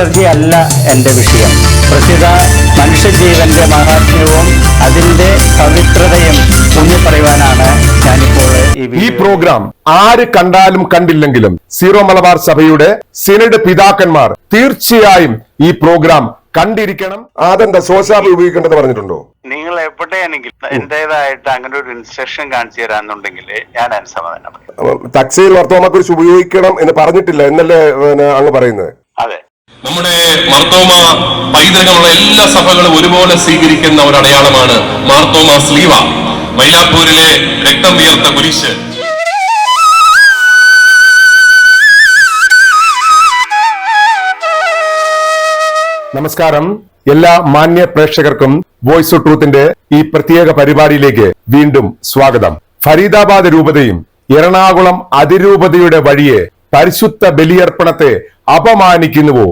Liturgy അല്ല എന്റെ വിഷയം. പ്രസിദ്ധ മനുഷ്യജീവന്റെ മഹാത്മ്യവും അതിന്റെ പവിത്രതയും ഊന്നി പറയുവാനാണ് ഞാനിപ്പോൾ ഈ പ്രോഗ്രാം ആര് കണ്ടാലും കണ്ടില്ലെങ്കിലും സീറോ മലബാർ സഭയുടെ സിനഡ് പിതാക്കന്മാർ തീർച്ചയായും ഈ പ്രോഗ്രാം കണ്ടിരിക്കണം. അതെന്താ സോശാപ്പ് ഉപയോഗിക്കേണ്ടത് പറഞ്ഞിട്ടുണ്ടോ? നിങ്ങൾ എവിടെയാണെങ്കിലും എന്റേതായിട്ട് അങ്ങനെ ഒരു ഇൻസ്ട്രക്ഷൻ കാണിച്ചു തരാന്നുണ്ടെങ്കിൽ ഞാൻ അനുസമാധാനം തക്സയിൽ വർത്തമാനക്കുറിച്ച് ഉപയോഗിക്കണം എന്ന് പറഞ്ഞിട്ടില്ല എന്നല്ലേ അങ്ങ് പറയുന്നത്? അതെ. നമ്മുടെ മാർത്തോമ പൈതൃകമുള്ള എല്ലാ സഭകളും ഒരുപോലെ സ്വീകരിക്കുന്ന ഒരു അടയാളമാണ് മാർത്തോമ സ്ലീവ. മൈലാപ്പൂരിലെ രക്തം വിയർത്ത കുരിശ്. നമസ്കാരം. എല്ലാ മാന്യ പ്രേക്ഷകർക്കും വോയിസ് ഓഫ് ട്രൂത്തിന്റെ ഈ പ്രത്യേക പരിപാടിയിലേക്ക് വീണ്ടും സ്വാഗതം. ഫരീദാബാദ് രൂപതയും എറണാകുളം അതിരൂപതയുടെ വഴിയെ പരിശുദ്ധ ബലിയർപ്പണത്തെ അപമാനിക്കുന്നുവോ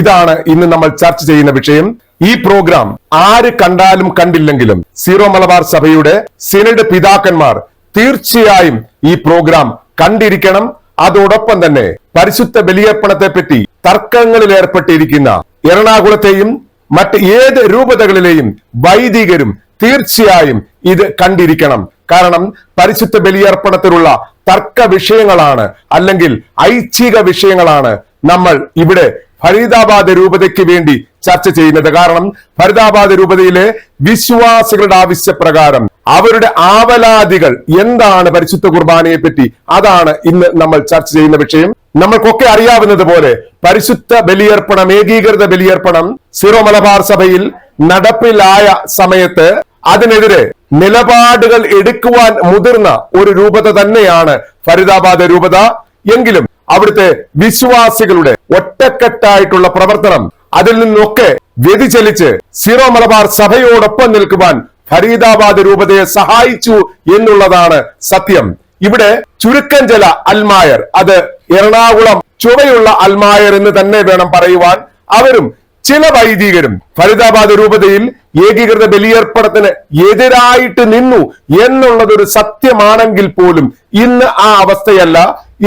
ഇതാണ് ഇന്ന് നമ്മൾ ചർച്ച ചെയ്യുന്ന വിഷയം. ഈ പ്രോഗ്രാം ആര് കണ്ടാലും കണ്ടില്ലെങ്കിലും സീറോ മലബാർ സഭയുടെ സിനഡ് പിതാക്കന്മാർ തീർച്ചയായും ഈ പ്രോഗ്രാം കണ്ടിരിക്കണം. അതോടൊപ്പം തന്നെ പരിശുദ്ധ ബലിയർപ്പണത്തെ പറ്റി തർക്കങ്ങളിൽ ഏർപ്പെട്ടിരിക്കുന്ന എറണാകുളത്തെയും മറ്റ് ഏത് രൂപതകളിലെയും വൈദികരും തീർച്ചയായും ഇത് കണ്ടിരിക്കണം. കാരണം പരിശുദ്ധ ബലിയർപ്പണത്തിലുള്ള തർക്ക വിഷയങ്ങളാണ് അല്ലെങ്കിൽ ഐച്ഛിക വിഷയങ്ങളാണ് നമ്മൾ ഇവിടെ ഫരീദാബാദ് രൂപതയ്ക്ക് വേണ്ടി ചർച്ച ചെയ്യുന്നത് കാരണം ഫരീദാബാദ് രൂപതയിലെ വിശ്വാസികളുടെ ആവശ്യപ്രകാരം അവരുടെ ആവലാതികൾ എന്താണ് പരിശുദ്ധ കുർബാനയെ പറ്റി അതാണ് ഇന്ന് നമ്മൾ ചർച്ച ചെയ്യുന്ന വിഷയം. നമ്മൾക്കൊക്കെ അറിയാവുന്നത് പോലെ പരിശുദ്ധ ബലിയർപ്പണം ഏകീകൃത ബലിയർപ്പണം സിറോ മലബാർ സഭയിൽ നടപ്പിലായ സമയത്ത് അതിനെതിരെ നിലപാടുകൾ എടുക്കുവാൻ മുതിർന്ന ഒരു രൂപത തന്നെയാണ് ഫരീദാബാദ് രൂപത. എങ്കിലും അവിടുത്തെ വിശ്വാസികളുടെ ഒറ്റക്കെട്ടായിട്ടുള്ള പ്രവർത്തനം അതിൽ നിന്നൊക്കെ വ്യതിചലിച്ച് സിറോ മലബാർ സഭയോടൊപ്പം നിൽക്കുവാൻ ഫരീദാബാദ് രൂപതയെ സഹായിച്ചു എന്നുള്ളതാണ് സത്യം. ഇവിടെ ചുരുക്കം ചില അൽമായർ അത് എറണാകുളം ചുവയുള്ള അൽമായർ എന്ന് തന്നെ വേണം പറയുവാൻ. അവരും ചില വൈദികരും ഫരീദാബാദ് രൂപതയിൽ ഏകീകൃത ബലിയർപ്പണത്തിന് എതിരായിട്ട് നിന്നു എന്നുള്ളതൊരു സത്യമാണെങ്കിൽ പോലും ഇന്ന് ആ അവസ്ഥയല്ല.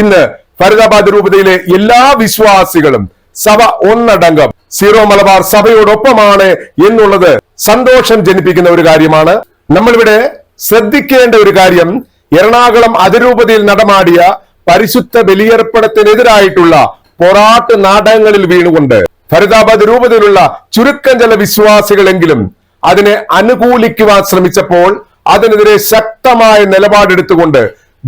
ഇന്ന് ഫരീദാബാദ് രൂപതയിലെ എല്ലാ വിശ്വാസികളും സഭ ഒന്നടങ്കം സീറോ മലബാർ സഭയോടൊപ്പമാണ് എന്നുള്ളത് സന്തോഷം ജനിപ്പിക്കുന്ന ഒരു കാര്യമാണ്. നമ്മളിവിടെ ശ്രദ്ധിക്കേണ്ട ഒരു കാര്യം എറണാകുളം അതിരൂപതയിൽ നടമാടിയ പരിശുദ്ധ ബലിയർപ്പണത്തിനെതിരായിട്ടുള്ള പൊറാട്ട് നാടകങ്ങളിൽ വീണുകൊണ്ട് ഫരീദാബാദ് രൂപതയിലുള്ള ചുരുക്കം ചില വിശ്വാസികളെങ്കിലും അതിനെ അനുകൂലിക്കുവാൻ ശ്രമിച്ചപ്പോൾ അതിനെതിരെ ശക്തമായ നിലപാടെടുത്തുകൊണ്ട്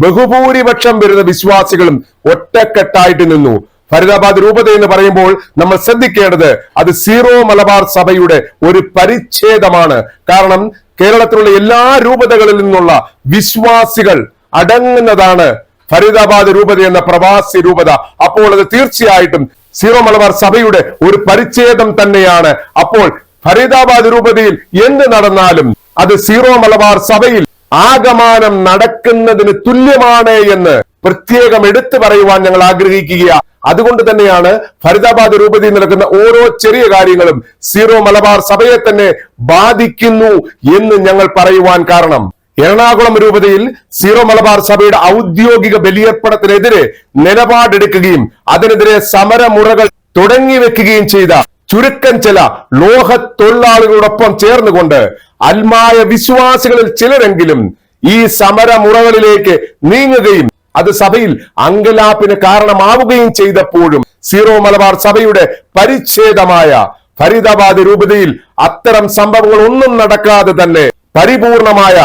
ബഹുഭൂരിപക്ഷം വരുന്ന വിശ്വാസികളും ഒറ്റക്കെട്ടായിട്ട് നിന്നു. ഫരീദാബാദ് രൂപത എന്ന് പറയുമ്പോൾ നമ്മൾ ശ്രദ്ധിക്കേണ്ടത് അത് സീറോ മലബാർ സഭയുടെ ഒരു പരിച്ഛേദമാണ്. കാരണം കേരളത്തിലുള്ള എല്ലാ രൂപതകളിൽ നിന്നുള്ള വിശ്വാസികൾ അടങ്ങുന്നതാണ് ഫരീദാബാദ് രൂപത എന്ന പ്രവാസി രൂപത. അപ്പോൾ അത് തീർച്ചയായിട്ടും സീറോ മലബാർ സഭയുടെ ഒരു പരിച്ഛേദം തന്നെയാണ്. അപ്പോൾ ഫരീദാബാദ് രൂപതയിൽ എന്ത് നടന്നാലും അത് സീറോ മലബാർ സഭയിൽ ആഗമാനം നടക്കുന്നതിന് തുല്യമാണ് എന്ന് പ്രത്യേകം എടുത്തു പറയുവാൻ ഞങ്ങൾ ആഗ്രഹിക്കുക അതുകൊണ്ട് തന്നെയാണ് ഫരിദാബാദ് രൂപതയിൽ നടക്കുന്ന ഓരോ ചെറിയ കാര്യങ്ങളും സീറോ മലബാർ സഭയെ തന്നെ ബാധിക്കുന്നു എന്ന് ഞങ്ങൾ പറയുവാൻ കാരണം. എറണാകുളം രൂപതയിൽ സീറോ മലബാർ സഭയുടെ ഔദ്യോഗിക ബലിയർപ്പണത്തിനെതിരെ നിലപാടെടുക്കുകയും അതിനെതിരെ സമരമുറകൾ തുടങ്ങി വെക്കുകയും ചെയ്ത ചുരുക്കം ചില ലോഹ തൊഴിലാളികളോടൊപ്പം ചേർന്നുകൊണ്ട് അൽമായ വിശ്വാസികളിൽ ചിലരെങ്കിലും ഈ സമരമുറകളിലേക്ക് നീങ്ങുകയും അത് സഭയിൽ അങ്കലാപ്പിന് കാരണമാവുകയും ചെയ്തപ്പോഴും സീറോ മലബാർ സഭയുടെ പരിച്ഛേദമായ ഫരീദാബാദ് രൂപതയിൽ അത്തരം സംഭവങ്ങൾ ഒന്നും നടക്കാതെ തന്നെ പരിപൂർണമായ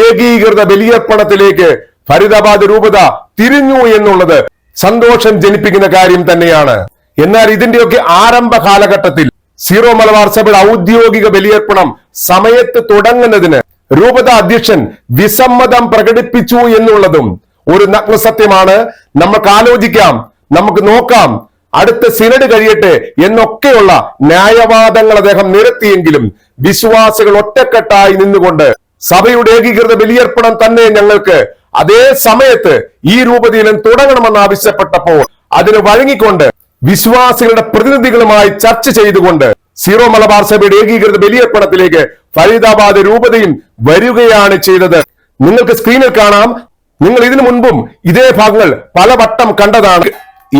ഏകീകൃത ബലിയർപ്പണത്തിലേക്ക് ഫരീദാബാദ് രൂപത തിരിഞ്ഞു എന്നുള്ളത് സന്തോഷം ജനിപ്പിക്കുന്ന കാര്യം തന്നെയാണ്. എന്നാൽ ഇതിന്റെയൊക്കെ ആരംഭ കാലഘട്ടത്തിൽ സീറോ മലബാർ സഭയുടെ ഔദ്യോഗിക ബലിയർപ്പണം സമയത്ത് തുടങ്ങുന്നതിന് രൂപത അധ്യക്ഷൻ വിസമ്മതം പ്രകടിപ്പിച്ചു എന്നുള്ളതും ഒരു നഗ്നസത്യമാണ് നമുക്ക് ആലോചിക്കാം നമുക്ക് നോക്കാം അടുത്ത സിനഡ് കഴിയട്ടെ എന്നൊക്കെയുള്ള ന്യായവാദങ്ങൾ അദ്ദേഹം നിരത്തിയെങ്കിലും വിശ്വാസികൾ ഒറ്റക്കെട്ടായി നിന്നുകൊണ്ട് സഭയുടെ ഏകീകൃത ബലിയർപ്പണം തന്നെ ഞങ്ങൾക്ക് അതേ സമയത്ത് ഈ രൂപതയിലും തുടങ്ങണമെന്ന് ആവശ്യപ്പെട്ടപ്പോൾ അതിന് വഴങ്ങിക്കൊണ്ട് വിശ്വാസികളുടെ പ്രതിനിധികളുമായി ചർച്ച ചെയ്തുകൊണ്ട് സീറോ മലബാർ സഭയുടെ ഏകീകൃത ബലിയർപ്പണത്തിലേക്ക് ഫരീദാബാദ് രൂപതയും വരികയാണ് ചെയ്തത്. നിങ്ങൾക്ക് സ്ക്രീനിൽ കാണാം. നിങ്ങൾ ഇതിനു മുൻപും ഇതേ ഭാഗങ്ങൾ പലവട്ടം കണ്ടതാണ്.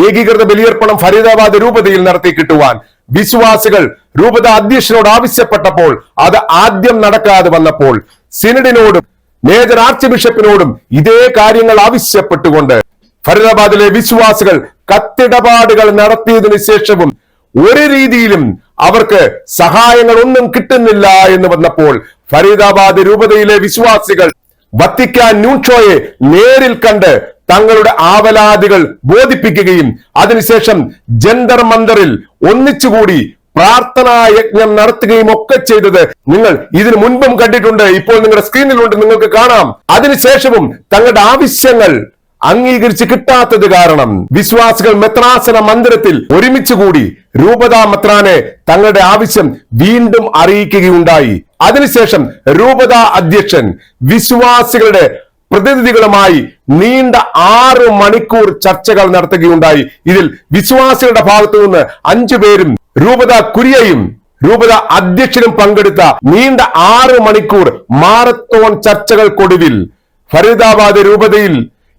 ഏകീകൃത ബലിയർപ്പണം ഫരീദാബാദ് രൂപതയിൽ നടത്തി കിട്ടുവാൻ വിശ്വാസികൾ രൂപത അധ്യക്ഷനോട് ആവശ്യപ്പെട്ടപ്പോൾ അത് ആദ്യം നടക്കാതെ വന്നപ്പോൾ സിനഡിനോടും മേജർ ആർച്ച് ബിഷപ്പിനോടും ഇതേ കാര്യങ്ങൾ ആവശ്യപ്പെട്ടുകൊണ്ട് ഫരീദാബാദിലെ വിശ്വാസികൾ കത്തിടപാടുകൾ നടത്തിയതിനു ശേഷവും ഒരു രീതിയിലും അവർക്ക് സഹായങ്ങൾ ഒന്നും കിട്ടുന്നില്ല എന്ന് വന്നപ്പോൾ ഫരീദാബാദ് രൂപതയിലെ വിശ്വാസികൾ വത്തിക്കാൻ ന്യൂഷോയെ നേരിൽ കണ്ട് തങ്ങളുടെ ആവലാതികൾ ബോധിപ്പിക്കുകയും അതിനുശേഷം ജന്തർ മന്ദറിൽ ഒന്നിച്ചുകൂടി പ്രാർത്ഥനാ യജ്ഞം നടത്തുകയും ഒക്കെ ചെയ്തത് നിങ്ങൾ ഇതിനു മുൻപും കണ്ടിട്ടുണ്ട്. ഇപ്പോൾ നിങ്ങളുടെ സ്ക്രീനിലുണ്ട്. നിങ്ങൾക്ക് കാണാം. അതിനുശേഷവും തങ്ങളുടെ ആവശ്യങ്ങൾ അംഗീകരിച്ച് കിട്ടാത്തത് കാരണം വിശ്വാസികൾ മെത്രാസന മന്ദിരത്തിൽ ഒരുമിച്ച് കൂടി രൂപതാ മെത്രാനെ തങ്ങളുടെ ആവശ്യം വീണ്ടും അറിയിക്കുകയുണ്ടായി. അതിനുശേഷം രൂപതാ അധ്യക്ഷൻ വിശ്വാസികളുടെ പ്രതിനിധികളുമായി നീണ്ട ആറ് മണിക്കൂർ ചർച്ചകൾ നടത്തുകയുണ്ടായി. ഇതിൽ വിശ്വാസികളുടെ ഭാഗത്തു നിന്ന് അഞ്ചു പേരും രൂപത കുര്യയും രൂപത അധ്യക്ഷനും പങ്കെടുത്ത നീണ്ട ആറ് മണിക്കൂർ മാരത്തോൺ ചർച്ചകൾക്കൊടുവിൽ ഫരീദാബാദ് രൂപതയിൽ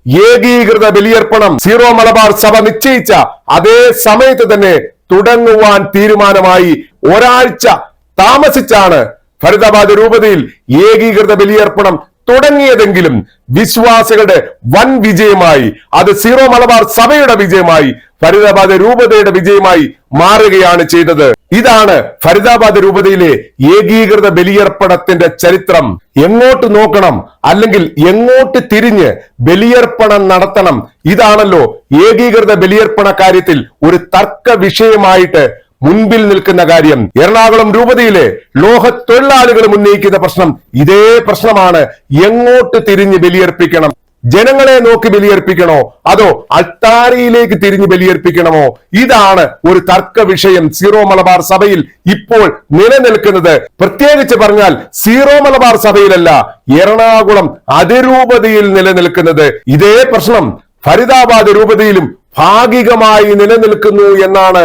ഏകീകൃത ബലിയർപ്പണം സീറോ മലബാർ സഭ നിശ്ചയിച്ച അതേ സമയത്ത് തന്നെ തുടങ്ങുവാൻ തീരുമാനമായി ഒരാഴ്ച താമസിച്ചാണ് ഫരീദാബാദ് രൂപതയിൽ ഏകീകൃത ബലിയർപ്പണം തുടങ്ങിയതെങ്കിലും വിശ്വാസികളുടെ വൻ വിജയമായി അത് സീറോ മലബാർ സഭയുടെ വിജയമായി ഫരിദാബാദ് രൂപതയുടെ വിജയമായി മാറുകയാണ് ചെയ്തത്. ഇതാണ് ഫരിദാബാദ് രൂപതയിലെ ഏകീകൃത ബലിയർപ്പണത്തിന്റെ ചരിത്രം. എങ്ങോട്ട് നോക്കണം അല്ലെങ്കിൽ എങ്ങോട്ട് തിരിഞ്ഞ് ബലിയർപ്പണം നടത്തണം? ഇതാണല്ലോ ഏകീകൃത ബലിയർപ്പണ കാര്യത്തിൽ ഒരു തർക്ക വിഷയമായിട്ട് മുൻപിൽ നിൽക്കുന്ന കാര്യം എറണാകുളം രൂപതയിലെ ലോഹ തൊഴിലാളികളും ഉന്നയിക്കുന്ന പ്രശ്നം ഇതേ പ്രശ്നമാണ്. എങ്ങോട്ട് തിരിഞ്ഞ് ബലിയർപ്പിക്കണം? ജനങ്ങളെ നോക്കി ബലിയർപ്പിക്കണോ? അതോ അൾത്താരയിലേക്ക് തിരിഞ്ഞ് ബലിയർപ്പിക്കണമോ? ഇതാണ് ഒരു തർക്ക വിഷയം സീറോ മലബാർ സഭയിൽ ഇപ്പോൾ നിലനിൽക്കുന്നത്. പ്രത്യേകിച്ച് പറഞ്ഞാൽ സീറോ മലബാർ സഭയിലല്ല എറണാകുളം അതിരൂപതയിൽ നിലനിൽക്കുന്നത്. ഇതേ പ്രശ്നം ഫരിദാബാദ് രൂപതയിലും ഭാഗികമായി നിലനിൽക്കുന്നു എന്നാണ്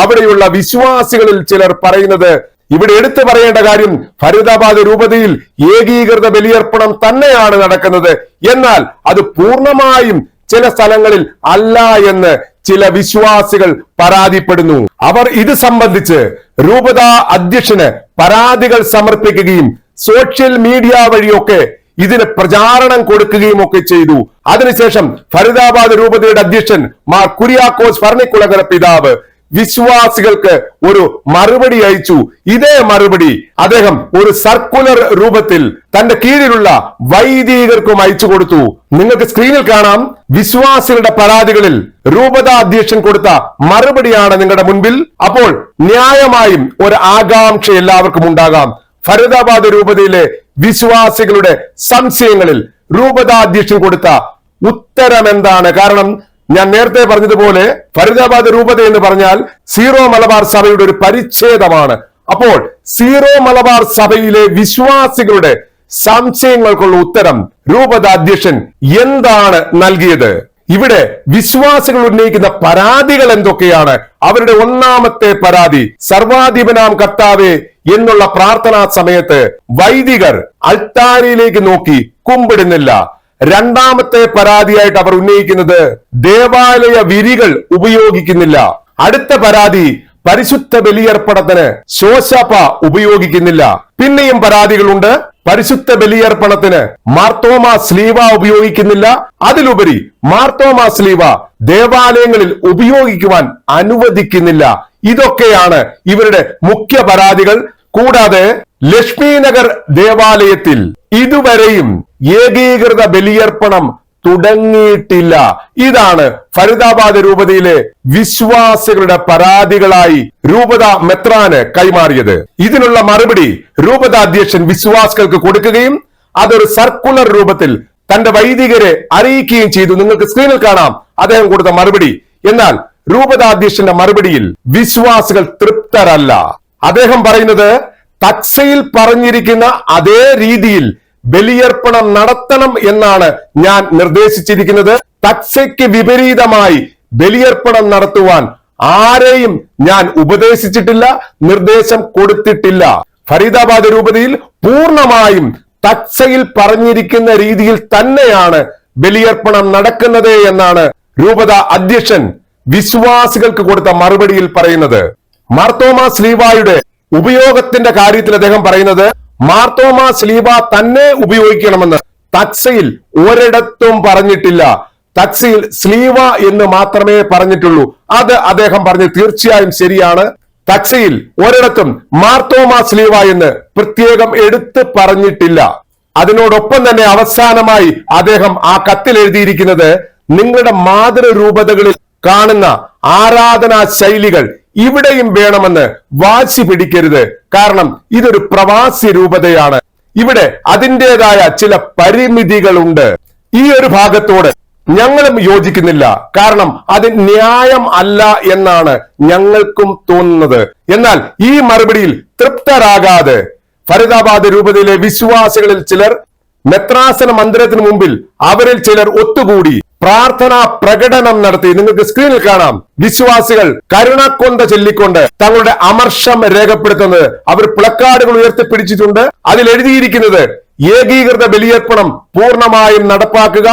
അവിടെയുള്ള വിശ്വാസികളിൽ ചിലർ പറയുന്നത് ഇവിടെ എടുത്തു പറയേണ്ട കാര്യം ഫരീദാബാദ് രൂപതയിൽ ഏകീകൃത ബലിയർപ്പണം തന്നെയാണ് നടക്കുന്നത്. എന്നാൽ അത് പൂർണമായും ചില സ്ഥലങ്ങളിൽ അല്ല എന്ന് ചില വിശ്വാസികൾ പരാതിപ്പെടുന്നു. അവർ ഇത് സംബന്ധിച്ച് രൂപത അധ്യക്ഷന് പരാതികൾ സമർപ്പിക്കുകയും സോഷ്യൽ മീഡിയ വഴിയൊക്കെ ഇതിന് പ്രചാരണം കൊടുക്കുകയും ഒക്കെ ചെയ്തു. അതിനുശേഷം ഫരീദാബാദ് രൂപതയുടെ അധ്യക്ഷൻ മാർ കുര്യാക്കോസ് ഭരണിക്കുളങ്ങര പിതാവ് വിശ്വാസികൾക്ക് ഒരു മറുപടി അയച്ചു. ഇതേ മറുപടി അദ്ദേഹം ഒരു സർക്കുലർ രൂപത്തിൽ തന്റെ കീഴിലുള്ള വൈദികർക്കും അയച്ചു കൊടുത്തു. നിങ്ങൾക്ക് സ്ക്രീനിൽ കാണാം വിശ്വാസികളുടെ പരാതികളിൽ രൂപതാധ്യക്ഷൻ കൊടുത്ത മറുപടിയാണ് നിങ്ങളുടെ മുൻപിൽ. അപ്പോൾ ന്യായമായും ഒരു ആകാംക്ഷ എല്ലാവർക്കും ഉണ്ടാകാം. ഫരീദാബാദ് രൂപതയിലെ വിശ്വാസികളുടെ സംശയങ്ങളിൽ രൂപതാധ്യക്ഷൻ കൊടുത്ത ഉത്തരം എന്താണ് കാരണം ഞാൻ നേരത്തെ പറഞ്ഞതുപോലെ ഫരീദാബാദ് രൂപത എന്ന് പറഞ്ഞാൽ സീറോ മലബാർ സഭയുടെ ഒരു പരിച്ഛേദമാണ്. അപ്പോൾ സീറോ മലബാർ സഭയിലെ വിശ്വാസികളുടെ സംശയങ്ങൾക്കുള്ള ഉത്തരം രൂപത അധ്യക്ഷൻ എന്താണ് നൽകിയത്? ഇവിടെ വിശ്വാസികൾ ഉന്നയിക്കുന്ന പരാതികൾ എന്തൊക്കെയാണ്? അവരുടെ ഒന്നാമത്തെ പരാതി സർവാധിപനാം കർത്താവെ എന്നുള്ള പ്രാർത്ഥനാ സമയത്ത് വൈദികർ അൾത്താരിയിലേക്ക് നോക്കി കുമ്പിടുന്നില്ല. രണ്ടാമത്തെ പരാതിയായിട്ട് അവർ ഉന്നയിക്കുന്നത് ദേവാലയ വിരികൾ ഉപയോഗിക്കുന്നില്ല. അടുത്ത പരാതി പരിശുദ്ധ ബലിയർപ്പണത്തിന് ശോശാപ്പ ഉപയോഗിക്കുന്നില്ല. പിന്നെയും പരാതികളുണ്ട്. പരിശുദ്ധ ബലിയർപ്പണത്തിന് മാർത്തോമ സ്ലീവ ഉപയോഗിക്കുന്നില്ല. അതിലുപരി മാർത്തോമ സ്ലീവ ദേവാലയങ്ങളിൽ ഉപയോഗിക്കുവാൻ അനുവദിക്കുന്നില്ല. ഇതൊക്കെയാണ് ഇവരുടെ മുഖ്യ പരാതികൾ. കൂടാതെ ലക്ഷ്മിനഗർ ദേവാലയത്തിൽ ഇതുവരെയും ഏകീകൃത ബലിയർപ്പണം തുടങ്ങിയിട്ടില്ല. ഇതാണ് ഫരീദാബാദ് രൂപതയിലെ വിശ്വാസികളുടെ പരാതികളായി രൂപത മെത്രാന് കൈമാറിയത്. ഇതിനുള്ള മറുപടി രൂപത അധ്യക്ഷൻ വിശ്വാസികൾക്ക് കൊടുക്കുകയും അതൊരു സർക്കുലർ രൂപത്തിൽ തന്റെ വൈദികരെ അറിയിക്കുകയും ചെയ്തു. നിങ്ങൾക്ക് സ്ക്രീനിൽ കാണാം അദ്ദേഹം കൊടുത്ത മറുപടി. എന്നാൽ രൂപതാധ്യക്ഷന്റെ മറുപടിയിൽ വിശ്വാസികൾ തൃപ്തരല്ല. അദ്ദേഹം പറയുന്നത് തക്സയിൽ പറഞ്ഞിരിക്കുന്ന അതേ രീതിയിൽ ബലിയർപ്പണം നടത്തണം എന്നാണ് ഞാൻ നിർദ്ദേശിച്ചിരിക്കുന്നത്. തക്സയ്ക്ക് വിപരീതമായി ബലിയർപ്പണം നടത്തുവാൻ ആരെയും ഞാൻ ഉപദേശിച്ചിട്ടില്ല നിർദ്ദേശം കൊടുത്തിട്ടില്ല. ഫരീദാബാദ് രൂപതയിൽ പൂർണമായും തക്സയിൽ പറഞ്ഞിരിക്കുന്ന രീതിയിൽ തന്നെയാണ് ബലിയർപ്പണം നടക്കുന്നത് എന്നാണ് രൂപത അധ്യക്ഷൻ വിശ്വാസികൾക്ക് കൊടുത്ത മറുപടിയിൽ പറയുന്നത്. മാർത്തോമാ സ്ലീവായുടെ ഉപയോഗത്തിന്റെ കാര്യത്തിൽ അദ്ദേഹം പറയുന്നത് മാർത്തോമ സ്ലീബ തന്നെ ഉപയോഗിക്കണമെന്ന്. തക്സയിൽ ഒരിടത്തും പറഞ്ഞിട്ടില്ല. തക്സയിൽ സ്ലീവ എന്ന് മാത്രമേ പറഞ്ഞിട്ടുള്ളൂ. അത് അദ്ദേഹം പറഞ്ഞു തീർച്ചയായും ശരിയാണ്. തക്സയിൽ ഒരിടത്തും മാർത്തോമ സ്ലീവ എന്ന് പ്രത്യേകം എടുത്ത് പറഞ്ഞിട്ടില്ല. അതിനോടൊപ്പം തന്നെ അവസാനമായി അദ്ദേഹം ആ കത്തിൽ എഴുതിയിരിക്കുന്നത് നിങ്ങളുടെ മാതൃരൂപതകളിൽ കാണുന്ന ആരാധനാ ശൈലികൾ ഇവിടെയും വേണമെന്ന് വാശി പിടിക്കരുത്. കാരണം ഇതൊരു പ്രവാസി രൂപതയാണ്. ഇവിടെ അതിന്റെതായ ചില പരിമിതികളുണ്ട്. ഈ ഒരു ഭാഗത്തോട് ഞങ്ങളും യോജിക്കുന്നില്ല. കാരണം അത് ന്യായം അല്ല എന്നാണ് ഞങ്ങൾക്കും തോന്നുന്നത്. എന്നാൽ ഈ മറുപടിയിൽ തൃപ്തരാകാതെ ഫരീദാബാദ് രൂപതയിലെ വിശ്വാസികളിൽ ചിലർ മെത്രാസന മന്ദിരത്തിന് മുമ്പിൽ അവരിൽ ചിലർ ഒത്തുകൂടി. പ്രാർത്ഥനാ പ്രകടനം നടത്തി. നിങ്ങൾക്ക് സ്ക്രീനിൽ കാണാം. വിശ്വാസികൾ കരുണക്കൊന്ത ചൊല്ലിക്കൊണ്ട് തങ്ങളുടെ അമർഷം രേഖപ്പെടുത്തുന്നത് അവർ പ്ലക്കാർഡുകൾ ഉയർത്തി പിടിച്ചിട്ടുണ്ട് അതിൽ എഴുതിയിരിക്കുന്നത് ഏകീകൃത ബലിയർപ്പണം പൂർണമായും നടപ്പാക്കുക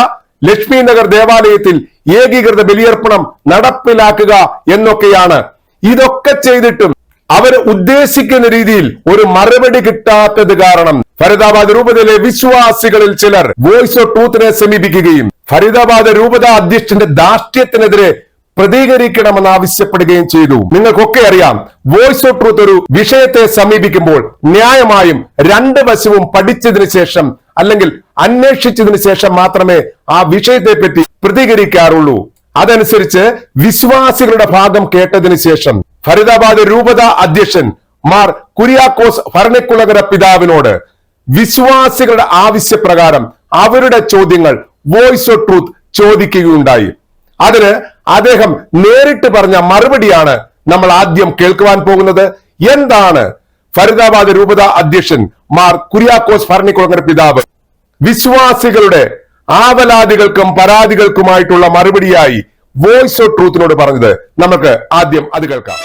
ലക്ഷ്മി നഗർ ദേവാലയത്തിൽ ഏകീകൃത ബലിയർപ്പണം നടപ്പിലാക്കുക എന്നൊക്കെയാണ്. ഇതൊക്കെ ചെയ്തിട്ടും അവർ ഉദ്ദേശിക്കുന്ന രീതിയിൽ ഒരു മറുപടി കിട്ടാത്തത് കാരണം ഫരീദാബാദ് രൂപതയിലെ വിശ്വാസികളിൽ ചിലർ വോയിസ് ഓഫ് ട്രൂത്തിനെ സമീപിക്കുകയും ഫരീദാബാദ് രൂപത അധ്യക്ഷന്റെ ധാർഷ്ട്യത്തിനെതിരെ പ്രതികരിക്കണമെന്ന് ആവശ്യപ്പെടുകയും ചെയ്തു. നിങ്ങൾക്കൊക്കെ അറിയാം വോയിസ് ഓഫ് ട്രൂത്ത് ഒരു വിഷയത്തെ സമീപിക്കുമ്പോൾ ന്യായമായും രണ്ട് വശവും പഠിച്ചതിന് ശേഷം അല്ലെങ്കിൽ അന്വേഷിച്ചതിന് ശേഷം മാത്രമേ ആ വിഷയത്തെ പറ്റി പ്രതികരിക്കാറുള്ളൂ. അതനുസരിച്ച് വിശ്വാസികളുടെ ഭാഗം കേട്ടതിന് ശേഷം ഫരീദാബാദ് രൂപത അധ്യക്ഷൻ മാർ കുര്യാക്കോസ് ഭരണക്കുളകര പിതാവിനോട് വിശ്വാസികളുടെ ആവശ്യപ്രകാരം അവരുടെ ചോദ്യങ്ങൾ വോയിസ് ഓഫ് ട്രൂത്ത് ചോദിക്കുകയുണ്ടായി. അതിന് അദ്ദേഹം നേരിട്ട് പറഞ്ഞ മറുപടിയാണ് നമ്മൾ ആദ്യം കേൾക്കുവാൻ പോകുന്നത്. എന്താണ് ഫരീദാബാദ് രൂപത അധ്യക്ഷൻ മാർ കുര്യാക്കോസ് ഭരണിക്കുളങ്ങര പിതാവ്. വിശ്വാസികളുടെ ആവലാദികൾക്കും പരാതികൾക്കുമായിട്ടുള്ള മറുപടിയായി വോയിസ് ഓഫ് ട്രൂത്തിനോട് പറഞ്ഞത്. നമുക്ക് ആദ്യം അത് കേൾക്കാം.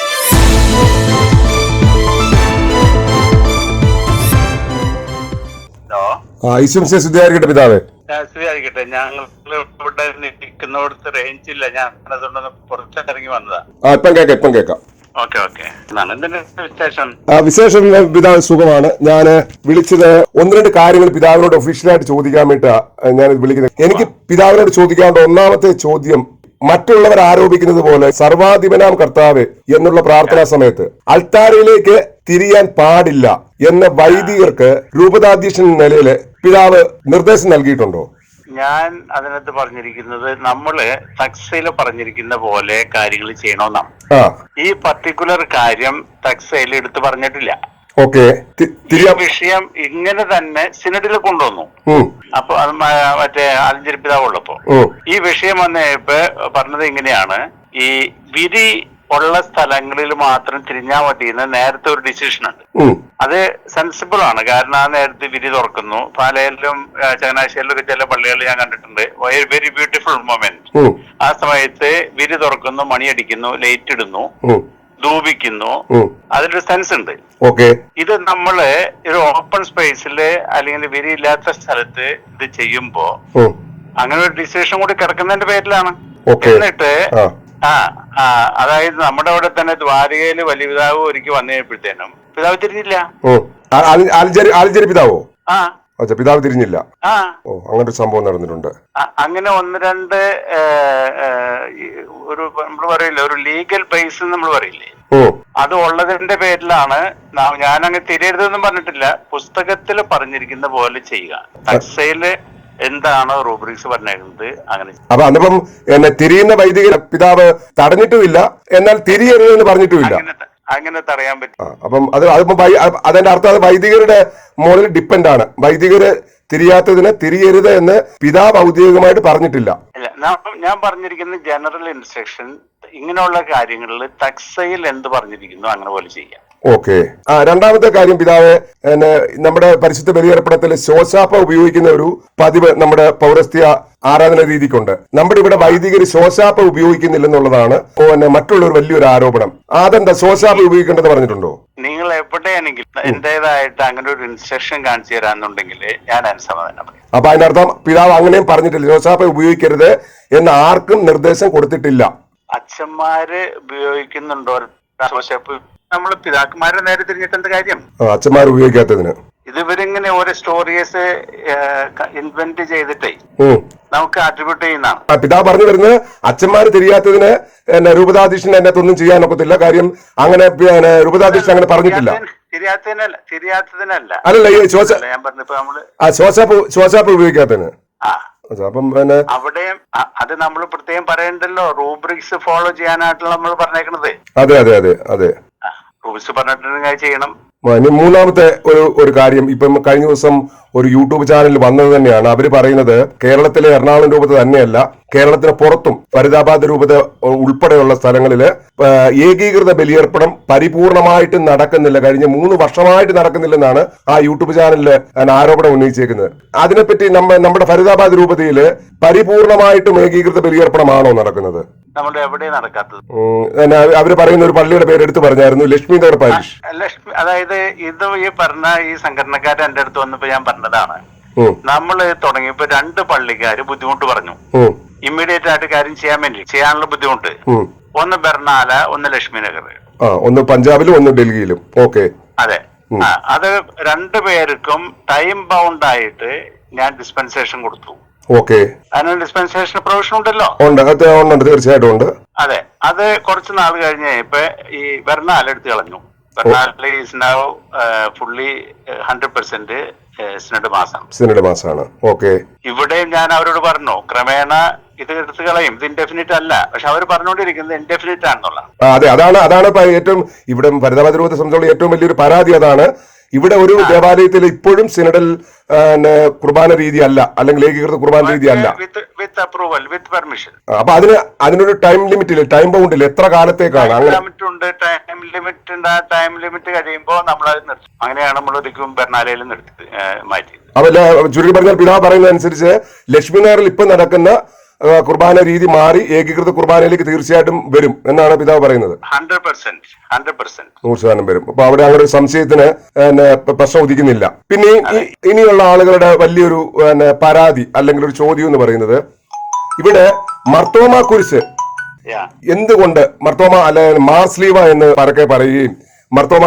ഈശ്വംശ സിദ്ധാരിക്കട്ടെ പിതാവ്. ഞാൻ സ്വീകരിക്കട്ടെ ഞങ്ങൾ ഇവിടെ നിൽക്കുന്നിടത്ത് റേഞ്ച് ഇല്ല. ഞാൻ അതുകൊണ്ടൊന്ന് പുറത്തിറങ്ങി വന്നതാ. ആ ഇപ്പം കേൾക്കാം ഇപ്പം കേൾക്കാം ഓക്കെ ഓക്കെ. വിശേഷം? വിശേഷം പിതാവ് സുഖമാണ്. ഞാൻ വിളിച്ചത് ഒന്ന് രണ്ട് കാര്യങ്ങൾ പിതാവിനോട് ഒഫീഷ്യലായിട്ട് ചോദിക്കാൻ വേണ്ടിട്ടാ ഞാൻ വിളിക്കുന്നത്. എനിക്ക് പിതാവിനോട് ചോദിക്കാനുള്ള ഒന്നാമത്തെ ചോദ്യം മറ്റുള്ളവർ ആരോപിക്കുന്നത് പോലെ സർവാധിപനാം കർത്താവ് എന്നുള്ള പ്രാർത്ഥനാ സമയത്ത് അൾത്താരയിലേക്ക് തിരിയാൻ പാടില്ല എന്ന വൈദികർക്ക് രൂപതാധ്യക്ഷൻ നിലയിൽ പിതാവ് നിർദ്ദേശം നൽകിയിട്ടുണ്ടോ? ഞാൻ അതിനകത്ത് പറഞ്ഞിരിക്കുന്നത് നമ്മൾ തക്സയിൽ പറഞ്ഞിരിക്കുന്ന പോലെ കാര്യങ്ങൾ ചെയ്യണമെന്നാണ് ഈ പർട്ടിക്കുലർ കാര്യം തക്സയിൽ എടുത്തു പറഞ്ഞിട്ടില്ല. ഓക്കെ. വിഷയം ഇങ്ങനെ തന്നെ സിനഡിൽ കൊണ്ടുവന്നു. അപ്പൊ അത് മറ്റേ ആലഞ്ചേരി പിതാവുള്ളപ്പോ ഈ വിഷയം വന്നപ്പോ പറഞ്ഞത് ഇങ്ങനെയാണ്. ഈ വിധി ഉള്ള സ്ഥലങ്ങളിൽ മാത്രം തിരിഞ്ഞാൽ മതിയെന്ന് നേരത്തെ ഒരു ഡിസിഷൻ ഉണ്ട്. അത് സെൻസിബിൾ ആണ്. കാരണം ആ നേരത്തെ വിധി തുറക്കുന്നു. പാലയിലും ചങ്ങനാശ്ശേരിയിലും ഒക്കെ ചില പള്ളികളിൽ ഞാൻ കണ്ടിട്ടുണ്ട്. വെരി ബ്യൂട്ടിഫുൾ മൊമെന്റ് ആ സമയത്ത് വിരി തുറക്കുന്നു മണിയടിക്കുന്നു ലൈറ്റ് ഇടുന്നു. ധൂപിക്കുന്നു. അതിനൊരു അതിലൊരു സെൻസ് ഉണ്ട്. ഓക്കെ. ഇത് നമ്മൾ ഒരു ഓപ്പൺ സ്പേസിൽ അല്ലെങ്കിൽ വിരിയില്ലാത്ത സ്ഥലത്ത് ഇത് ചെയ്യുമ്പോ അങ്ങനെ ഒരു ഡിസിഷൻ കൂടി കിടക്കുന്നതിന്റെ പേരിലാണ്. എന്നിട്ട് ആ. അതായത് നമ്മുടെ അവിടെ തന്നെ ദ്വാരകയിൽ വലിയ പിതാവ് ഒരിക്കൽ വന്നു കഴിഞ്ഞപ്പോഴത്തേനും പിതാവ് തിരിഞ്ഞില്ല. പിതാവോ? ആ. അച്ഛാ പിതാവ് തിരിഞ്ഞില്ല. ആ. ഓ അങ്ങനെ ഒരു സംഭവം നടന്നിട്ടുണ്ട്. അ- അങ്ങനെ ഒന്ന് രണ്ട് ഏ, ഏ, ഈ ഒരു നമ്മൾ പറയില്ലേ ഒരു ലീഗൽ ബേസ് നമ്മൾ പറയില്ലേ? ഓ. അത് ഉള്ളതിന്റെ പേരിലാണ് ഞാൻ ഞാനങ്ങ് തിരയരുതെന്നും പറഞ്ഞിട്ടില്ല. പുസ്തകത്തിൽ പറഞ്ഞിരിക്കുന്ന പോലെ ചെയ്യുക. തക്സയിൽ എന്താണ് റൂബ്രിക്സ് പറഞ്ഞിരിക്കുന്നത് അങ്ങനെ. അപ്പൊ അന്നിപ്പം എന്നെ തിരിയുന്ന വൈദികർ പിതാവ് തടഞ്ഞിട്ടുമില്ല. എന്നാൽ തിരിയരുതെന്ന് പറഞ്ഞിട്ടുമില്ല. അങ്ങനെ ത- അങ്ങനെ തടയാൻ പറ്റും. അപ്പം അത് അതിപ്പോ അതിന്റെ അർത്ഥം അത് വൈദികരുടെ മോളിൽ ഡിപ്പെൻഡ് ആണ് വൈദികര് തിരിയാത്തതിന് തിരിയരുത് എന്ന് പിതാവ് ഔദ്യോഗികമായിട്ട് പറഞ്ഞിട്ടില്ല. അല്ല ഞാൻ- പറഞ്ഞിരിക്കുന്ന ജനറൽ ഇൻസ്ട്രക്ഷൻ ഇങ്ങനെയുള്ള കാര്യങ്ങളിൽ തക്സയിൽ എന്ത് പറഞ്ഞിരിക്കുന്നു അങ്ങനെ പോലെ ചെയ്യാം. ഓക്കെ. ആ രണ്ടാമത്തെ കാര്യം പിതാവ് നമ്മുടെ പരിശുദ്ധ ബലിയർപ്പണത്തിൽ ശോശാപ്പ ഉപയോഗിക്കുന്ന ഒരു പതിവ് നമ്മുടെ പൗരസ്ത്യ ആരാധന രീതിക്കുണ്ട്. നമ്മുടെ ഇവിടെ വൈദികർ ശോശാപ്പ ഉപയോഗിക്കുന്നില്ലെന്നുള്ളതാണ് പിന്നെ മറ്റുള്ള ഒരു വലിയൊരു ആരോപണം. അതെന്താ ശോശാപ്പ ഉപയോഗിക്കേണ്ടത് പറഞ്ഞിട്ടുണ്ടോ? നിങ്ങൾ എവിടെയാണെങ്കിലും എന്റേതായിട്ട് അങ്ങനെ ഒരു ഇൻസ്ട്രക്ഷൻ കാണിച്ചു തരാന്നുണ്ടെങ്കിൽ ഞാൻ അനുസമാധാനം അപ്പൊ അതിനർത്ഥം പിതാവ് അങ്ങനെയും പറഞ്ഞിട്ടില്ല. ശോശാപ്പ ഉപയോഗിക്കരുത് എന്ന് ആർക്കും നിർദ്ദേശം കൊടുത്തിട്ടില്ല. അച്ഛന്മാര് ഉപയോഗിക്കുന്നുണ്ടോ? ശോശാപ്പ് നമ്മൾ പിതാക്കന്മാരെ നേരെ തിരിഞ്ഞിട്ട് എന്ത് കാര്യം അച്ഛന്മാർ ഉപയോഗിക്കാത്തതിന്. ഇത് ഇവരിങ്ങനെ ഓരോ സ്റ്റോറീസ് ഇൻവെന്റ് ചെയ്തിട്ടേ. നമുക്ക് അട്രിബ്യൂട്ട് ചെയ്യുന്നതാണ് പിതാവ് പറഞ്ഞു വരുന്നത് അച്ഛന്മാര് തിരിയാത്തതിന് എന്നെ ഒന്നും ചെയ്യാൻ ഒക്കത്തില്ല കാര്യം അങ്ങനെ രൂപതാധീഷൻ അങ്ങനെ പറഞ്ഞിട്ടില്ല. തിരിയാത്തതിനല്ല തിരിയാത്തതിനല്ല. അല്ലല്ല ഈ ഞാൻ പറഞ്ഞപ്പോ നമ്മൾ ആ ശ്വാസാപ്പ് ഉപയോഗിക്കാത്തതിന്. അപ്പം പിന്നെ അവിടെയും അത് നമ്മൾ പ്രത്യേകം പറയണ്ടല്ലോ. റൂബ്രിക്സ് ഫോളോ ചെയ്യാനായിട്ടുള്ള നമ്മൾ പറഞ്ഞേക്കണത്. അതെ അതെ അതെ അതെ. റൂബ്രിക്സ് പറഞ്ഞിട്ടുണ്ടെങ്കിൽ ചെയ്യണം. മൂന്നാമത്തെ ഒരു ഒരു കാര്യം. ഇപ്പം കഴിഞ്ഞ ദിവസം ഒരു യൂട്യൂബ് ചാനൽ വന്നത് തന്നെയാണ്. അവർ പറയുന്നത് കേരളത്തിലെ എറണാകുളം രൂപത തന്നെയല്ല കേരളത്തിന് പുറത്തും ഫരീദാബാദ് രൂപത ഉൾപ്പെടെയുള്ള സ്ഥലങ്ങളിൽ ഏകീകൃത ബലിയർപ്പണം പരിപൂർണമായിട്ട് നടക്കുന്നില്ല. കഴിഞ്ഞ മൂന്ന് വർഷമായിട്ട് നടക്കുന്നില്ലെന്നാണ് ആ യൂട്യൂബ് ചാനലിൽ ആരോപണം ഉന്നയിച്ചേക്കുന്നത്. അതിനെപ്പറ്റി നമ്മ നമ്മുടെ ഫരീദാബാദ് രൂപതയിൽ പരിപൂർണമായിട്ടും ഏകീകൃത ബലിയർപ്പണമാണോ നടക്കുന്നത്? നമ്മുടെ എവിടെ നടക്കാത്തത്. അവർ പറയുന്ന ഒരു പള്ളിയുടെ പേര് എടുത്തു പറഞ്ഞായിരുന്നു ലക്ഷ്മി നഗർ പാരിഷ് ലക്ഷ്മി അതായത് ഇത് ഈ പറഞ്ഞ ഈ സംഘടനക്കാർ എന്റെ അടുത്ത് വന്നപ്പോ ഞാൻ പറഞ്ഞതാണ്. നമ്മൾ നമ്മൾ തുടങ്ങിയപ്പോ രണ്ട് പള്ളിക്കാര് ബുദ്ധിമുട്ട് പറഞ്ഞു. ഇമ്മീഡിയറ്റ് ആയിട്ട് കാര്യം ചെയ്യാൻ വേണ്ടി ചെയ്യാനുള്ള ബുദ്ധിമുട്ട്. ഒന്ന് ബെർണാല ഒന്ന് ലക്ഷ്മി നഗർ. ഒന്ന് പഞ്ചാബിലും ഒന്ന് ഡൽഹിയിലും. ഓക്കെ. അതെ. അത് രണ്ടു പേർക്കും ടൈം ബൗണ്ട് ആയിട്ട് ഞാൻ ഡിസ്പെൻസേഷൻ കൊടുത്തു. ഓക്കെ അതിന് ഡിസ്പെൻസേഷൻ പ്രൊവിഷൻ ഉണ്ടല്ലോ? ഉണ്ട്. അത് ഉണ്ട്. തീർച്ചയായിട്ടും ഉണ്ട്. അതെ. അത് കുറച്ച് നാൾ കഴിഞ്ഞ് ഇപ്പൊ ഈ വെർണാൽ എടുത്ത് കളഞ്ഞു. Is now fully hundred percent synod മാസം സിനഡ് മാസമാണ് ഓക്കെ ഇവിടെ ഞാൻ അവരോട് പറഞ്ഞു ക്രമേണ ഇത് എടുത്ത് കളയും. ഇത് ഇൻഡെഫിനിറ്റ് അല്ല. പക്ഷെ അവർ പറഞ്ഞുകൊണ്ടിരിക്കുന്നത് ഇൻഡെഫിനിറ്റ് ആണെന്നുള്ള അതെ. അതാണ് അതാണ് ഇപ്പൊ ഏറ്റവും ഇവിടെ ഫരിദാബാദ് രൂപത്തെ സംബന്ധിച്ചുള്ള ഏറ്റവും വലിയൊരു പരാതി. അതാണ് ഇവിടെ ഒരു ദേവാലയത്തിൽ ഇപ്പോഴും സിനഡൽ കുർബാന രീതി അല്ല അല്ലെങ്കിൽ ഏകീകൃത കുർബാന രീതി അല്ല വിത്ത് അപ്രൂവൽ വിത്ത് പെർമിഷൻ അപ്പൊ അതിന് അതിനൊരു ടൈം ലിമിറ്റ് ഇല്ല? ടൈം ബൗണ്ട് ഇല്ല? എത്ര കാലത്തേക്കാണ്? ലിമിറ്റ് ഉണ്ട് ടൈം ലിമിറ്റ് ഉണ്ട്. ആ ടൈം ലിമിറ്റ് കഴിയുമ്പോൾ നമ്മൾ അത് നിർത്തും. അങ്ങനെയാണ് നമ്മൾ ഒരിക്കലും ബെർണാലയിൽ നിർത്തി മാറ്റി അതല്ല ചുരുക്കി പറഞ്ഞാൽ പിതാവ് പറയുന്നത് അനുസരിച്ച് ലക്ഷ്മി നഗറിൽ ഇപ്പൊ നടക്കുന്ന കുർബാന രീതി മാറി ഏകീകൃത കുർബാനയിലേക്ക് തീർച്ചയായിട്ടും വരും എന്നാണ് പിതാവ് പറയുന്നത്. നൂറ് ശതമാനം വരും. അപ്പൊ അവിടെ അങ്ങനെ ഒരു സംശയത്തിന് പ്രശ്നം ഉദിക്കുന്നില്ല. പിന്നെ ഇനിയുള്ള ആളുകളുടെ വലിയൊരു പരാതി അല്ലെങ്കിൽ ഒരു ചോദ്യം എന്ന് പറയുന്നത് ഇവിടെ മർത്തോമ കുരിശ് എന്തുകൊണ്ട് മർത്തോമ അല്ലെ മാർ സ്ലീവ എന്ന് പരക്കെ പറയുകയും മർത്തോമ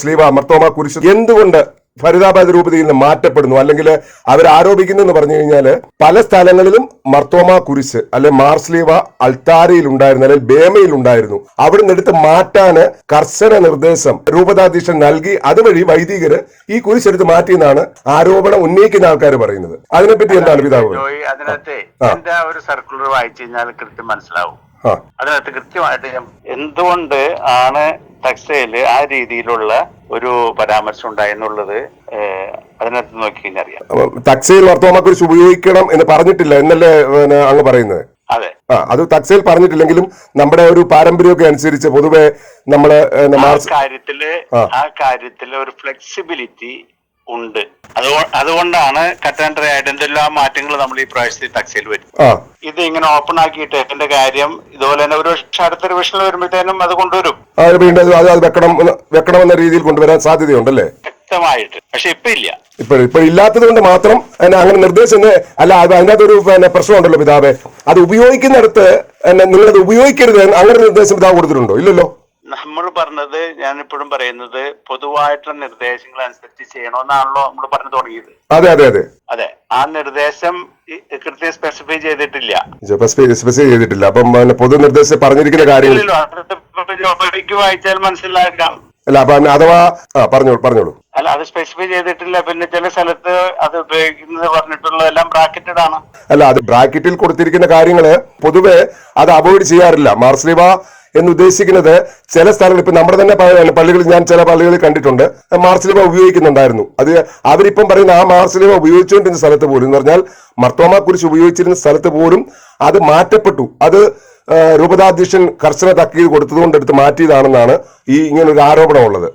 സ്ലീവ മർത്തോമ കുരിശ് എന്തുകൊണ്ട് ഫരീദാബാദ് രൂപതയിൽ നിന്ന് മാറ്റപ്പെടുന്നു. അല്ലെങ്കിൽ അവർ ആരോപിക്കുന്നു എന്ന് പറഞ്ഞു കഴിഞ്ഞാൽ പല സ്ഥലങ്ങളിലും മർത്തോമ കുരിശ് അല്ലെ മാർസ്ലീവ അൾത്താരയിൽ ഉണ്ടായിരുന്നു അല്ലെങ്കിൽ ബേമയിൽ ഉണ്ടായിരുന്നു. അവിടുന്ന് എടുത്ത് മാറ്റാന് കർശന നിർദ്ദേശം രൂപതാധീശൻ നൽകി. അതുവഴി വൈദികര് ഈ കുരിശ് എടുത്ത് മാറ്റിയെന്നാണ് ആരോപണം ഉന്നയിക്കുന്ന ആൾക്കാർ പറയുന്നത്. അതിനെപ്പറ്റി എന്താണ് പിതാവ്? അതിനകത്തെ ആ. ഒരു സർക്കുലർ വായിച്ചു കഴിഞ്ഞാൽ കൃത്യം മനസ്സിലാവും? അതിനകത്ത് കൃത്യമായിട്ട് ഞാൻ എന്തുകൊണ്ട് ആണ് ടെക്സ്റ്റൈൽ ആ രീതിയിലുള്ള ഒരു പരാമർശം ഉണ്ടായെന്നുള്ളത് അതിനകത്ത് നോക്കി കഴിഞ്ഞാൽ അറിയാം. ടെക്സ്റ്റൈൽ കുരിശ് ഉപയോഗിക്കണം എന്ന് പറഞ്ഞിട്ടില്ല എന്നല്ലേ അങ്ങ് പറയുന്നത്? അതെ. ആ അത് തക്സയിൽ പറഞ്ഞിട്ടില്ലെങ്കിലും നമ്മുടെ ഒരു പാരമ്പര്യമൊക്കെ അനുസരിച്ച് പൊതുവെ നമ്മൾ കാര്യത്തിൽ. ആ. കാര്യത്തിൽ ഒരു ഫ്ലെക്സിബിലിറ്റി ഉണ്ട്. അതുകൊ- അതുകൊണ്ടാണ് കറ്റാൻഡറി ആയിട്ട് എല്ലാ മാറ്റങ്ങൾ നമ്മൾ ഈ പ്രാവശ്യത്തിൽ ടാക്സിയിൽ വരും ഇത് ഇങ്ങനെ ഓപ്പൺ ആക്കിയിട്ട് എന്റെ കാര്യം ഇതുപോലെ തന്നെ ഒരു അടുത്ത റിവിഷനിൽ വരുമ്പോഴത്തേനും അത് കൊണ്ടുവരും. വെക്കണം വെക്കണമെന്ന രീതിയിൽ കൊണ്ടുവരാൻ സാധ്യതയുണ്ടല്ലേ? വ്യക്തമായിട്ട്. പക്ഷെ ഇപ്പൊ ഇല്ല. ഇപ്പൊ ഇപ്പൊ ഇല്ലാത്തത് കൊണ്ട് മാത്രം അങ്ങനെ നിർദ്ദേശം അല്ല അത് അതിനകത്തൊരു പ്രശ്നം ഉണ്ടല്ലോ പിതാവേ. അത് ഉപയോഗിക്കുന്നിടത്ത് നിങ്ങളത് ഉപയോഗിക്കരുത് അങ്ങനെ നിർദ്ദേശം പിതാവ് കൊടുത്തിട്ടുണ്ടോ? ഇല്ലല്ലോ. നമ്മൾ പറഞ്ഞത് ഞാൻ ഇപ്പോഴും പറയുന്നത് പൊതുവായിട്ടുള്ള നിർദ്ദേശങ്ങൾ അനുസരിച്ച് ചെയ്യണമെന്നാണല്ലോ നമ്മൾ പറഞ്ഞു തുടങ്ങിയത്. അതെ അതെ അതെ. അതെ ആ നിർദ്ദേശം കൃത്യം സ്പെസിഫൈ ചെയ്തിട്ടില്ല. സ്പെസിഫൈ ചെയ്തിട്ടില്ല. അപ്പം പൊതു നിർദ്ദേശം പറഞ്ഞിരിക്കുന്ന കാര്യങ്ങൾ വായിച്ചാൽ മനസ്സിലാക്കാം. അല്ല അപ്പൊ അഥവാ പറഞ്ഞോളൂ പറഞ്ഞോളൂ. അല്ല അത് സ്പെസിഫൈ ചെയ്തിട്ടില്ല. പിന്നെ ചില സ്ഥലത്ത് അത് ഉപയോഗിക്കുന്നത് പറഞ്ഞിട്ടുള്ളതെല്ലാം ബ്രാക്കറ്റഡ് ആണ്. അല്ല അത് ബ്രാക്കറ്റിൽ കൊടുത്തിരിക്കുന്ന കാര്യങ്ങൾ പൊതുവെ അത് അവോയ്ഡ് ചെയ്യാറില്ല. മാർസ്ലിവ എന്ന് ഉദ്ദേശിക്കുന്നത് ചില സ്ഥലങ്ങൾ ഇപ്പൊ നമ്മുടെ തന്നെ പള്ളികളിൽ ഞാൻ ചില പള്ളികളിൽ കണ്ടിട്ടുണ്ട് മാർസ്ലിവ ഉപയോഗിക്കുന്നുണ്ടായിരുന്നു. അത് അവരിപ്പം പറയുന്ന ആ മാർസ്ലിവ ഉപയോഗിച്ചുകൊണ്ടിരുന്ന സ്ഥലത്ത് പോലും എന്ന് പറഞ്ഞാൽ മർത്തോമ കുരിശ് ഉപയോഗിച്ചിരുന്ന സ്ഥലത്ത് പോലും അത് മാറ്റപ്പെട്ടു. അത് രൂപതാധ്യക്ഷൻ കർശന തക്കീത് കൊടുത്തതുകൊണ്ട് എടുത്ത് മാറ്റിയതാണെന്നാണ് ഈ ഇങ്ങനൊരു ആരോപണമുള്ളത്.